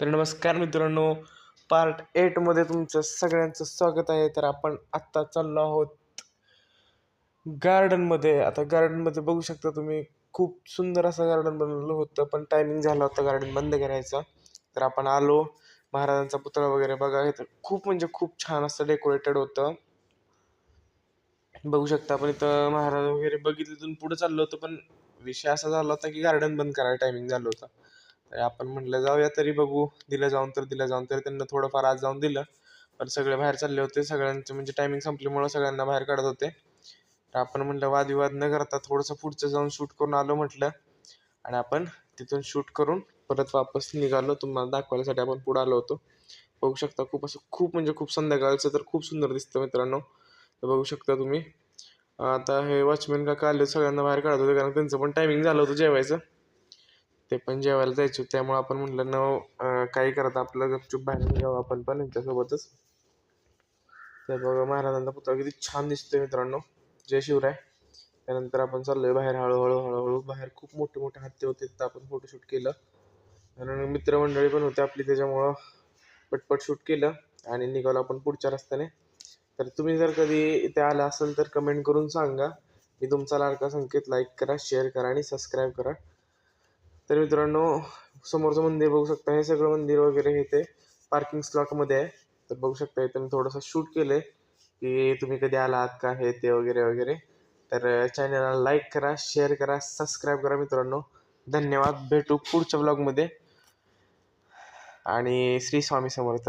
तर नमस्कार मित्रांनो पार्ट एटमध्ये तुमचं सगळ्यांचं स्वागत आहे. तर आपण आत्ता चाललो आहोत गार्डनमध्ये आता गार्डनमध्ये बघू शकता तुम्ही खूप सुंदर असं गार्डन बनवलं होतं पण टायमिंग झाला होता गार्डन बंद करायचा. तर आपण आलो महाराजांचा पुतळा वगैरे बघा. इथं खूप म्हणजे खूप छान असं डेकोरेटेड होतं. बघू शकता आपण इथं महाराज वगैरे बघितलं तिथून पुढे चाललो होतो पण विषय असा झाला होता की गार्डन बंद करायला टायमिंग झालं होतं. तर आपण म्हटलं जाऊया तरी बघू. दिलं जाऊन तर दिलं जाऊन. तर त्यांना थोडंफार आज जाऊन दिलं. पण सगळे बाहेर चालले होते. सगळ्यांचे म्हणजे टायमिंग संपल्यामुळं सगळ्यांना बाहेर काढत होते. तर आपण म्हटलं वादविवाद न करता थोडंसं पुढचं जाऊन शूट करून आलो म्हटलं. आणि आपण तिथून शूट करून परत वापस निघालो. तुम्हाला दाखवायसाठी आपण पुढं आलो होतो. बघू शकता खूप असं खूप म्हणजे खूप संध्याकाळचं तर खूप सुंदर दिसतं मित्रांनो. तर बघू शकता तुम्ही. आता हे वॉचमॅन काका आले सगळ्यांना बाहेर काढत होते कारण त्यांचं पण टायमिंग झालं होतं जेवायचं. ते पण जेवायला जायचे. त्यामुळं आपण म्हटलं न काही करत आपलं गपचूप बाहेर निघावं आपण पण यांच्यासोबतच. तर बघा महाराजांचा पुतळा किती छान दिसतोय मित्रांनो. जय शिवराय. त्यानंतर आपण चाललोय बाहेर हळूहळू हळूहळू बाहेर. खूप मोठे मोठे हत्ते होते तर आपण फोटोशूट केलं. कारण मित्रमंडळी पण होते आपली त्याच्यामुळं पटपट शूट केलं आणि निघालो आपण पुढच्या रस्त्याने. तर तुम्ही जर कधी इथे आला असेल तर कमेंट करून सांगा. मी तुमचा लाडका संकेत लाईक करा शेअर करा आणि सबस्क्राईब करा. तर मित्रांनो समोरचं मंदिर बघू शकता. हे सगळं मंदिर वगैरे हे ते पार्किंग स्लॉटमध्ये आहे. तर बघू शकता इथं मी थोडंसं शूट केलं आहे की तुम्ही कधी आलात का? हे ते वगैरे वगैरे. तर चॅनलला लाईक करा शेअर करा सबस्क्राईब करा मित्रांनो. धन्यवाद. भेटू पुढच्या ब्लॉगमध्ये आणि श्री स्वामी समर्थ.